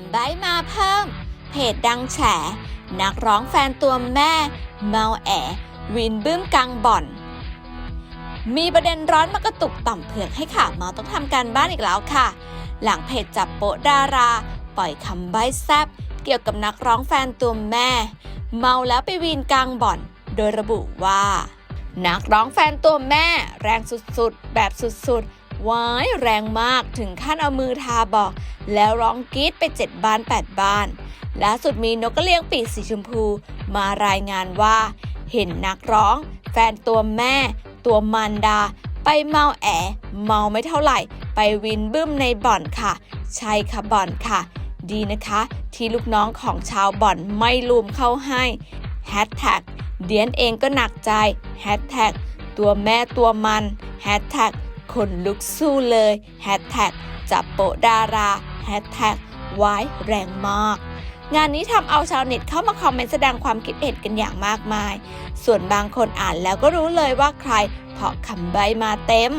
ำได้มาเพิ่ม เพจดังแฉ นักร้องแฟนตัวแม่ เมาแอ วินบึ้มกลางบ่อน มีประเด็นร้อนมากระตุกต่อมเผือกให้ข่าวเมาต้องทำการบ้านอีกแล้วค่ะ หลังเพจจับโปะดารา ปล่อยคำใบแซบเกี่ยวกับนักร้องแฟนตัวแม่ เมาแล้วไปวีนกลางบ่อน โดยระบุว่า นักร้องแฟนตัวแม่ แรงสุดๆ แบบสุดๆ ว้ายแรงมากถึงขั้นเอามือทาบอก แล้วร้องกรี๊ดไปเจ็ดบ้านแปดบ้านล่าสุดมีนกกระเรียงปีกสีชมพู มารายงานว่า เห็นนักร้อง แฟนตัวแม่ ตัวมารดา ไปเมาแอ เมาไม่เท่าไหร่ ไปวินบึ้มในบ่อนค่ะ ใช่ค่ะบ่อนค่ะ ดีนะคะ ที่ลูกน้องของชาวบ่อนไม่ลุมเข้าให้แฮชแท็กเดียนเองก็หนักใจแฮชแท็กตัวแม่ตัวมันแฮชแท็ก คนลุกสู้เลยแฮชแท็กจับโปดาราแฮชแท็กไว้แรงมาก งานนี้ทำเอาชาวเน็ตเข้ามาคอมเมนต์แสดงความคิดเห็นกันอย่างมากมาย ส่วนบางคนอ่านแล้วก็รู้เลยว่าใคร เพราะคำใบมาเต็ม